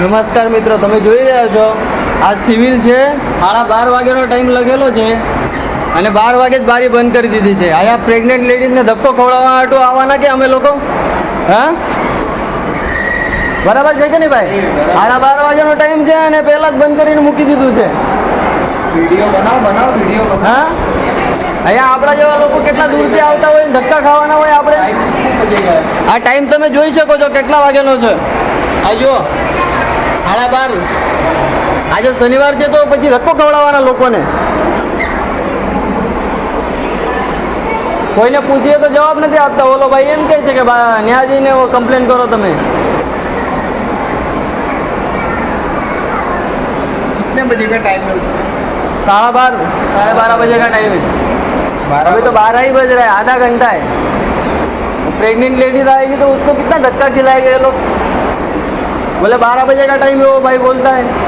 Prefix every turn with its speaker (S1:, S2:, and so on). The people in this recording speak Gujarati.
S1: નમસ્કાર મિત્રો તમે જોઈ રહ્યા છો? આ સિવિલ છે. સાડા બાર વાગ્યાનો ટાઈમ લખેલો છે અને બાર વાગે જ બારી બંધ કરી દીધી છે. અહીંયા પ્રેગ્નેન્ટ લેડીઝને ધક્કો ખવડાવવા હાટું આવવાના કે અમે લોકો? હા? બરાબર છે કે નહીં ભાઈ? સાડા બાર વાગ્યાનો ટાઈમ છે અને પહેલાં જ બંધ કરીને મૂકી દીધું છે.
S2: વીડિયો બનાવો બનાવો વીડિયો
S1: હા? અહીંયા આપણા જેવા લોકો કેટલા દૂરથી આવતા હોય ધક્કા ખાવાના હોય આપણે? આ ટાઈમ તમે જોઈ શકો છો કેટલા વાગ્યાનો છે. આ જો સાડા બાર આજે શનિવાર છે તો પછી ધક્કો ખવડાવવાના લોકોને કોઈને પૂછીએ તો જવાબ નથી આપતા ઓલો ભાઈ એમ કહે છે કે બા ન્યા જઈને કમ્પ્લેન કરો તમે
S2: कितने बजे का टाइम है
S1: साढ़ा बार साढ़े बारह बजे का टाइम है अभी तो बारह ही बज रहा है आधा घंटा है प्रेग्नेंट लेडीज आएगी तो उसको कितना धक्का खिलाएगा ये लोग बोले बारह बजे का टाइम है वो भाई बोलता है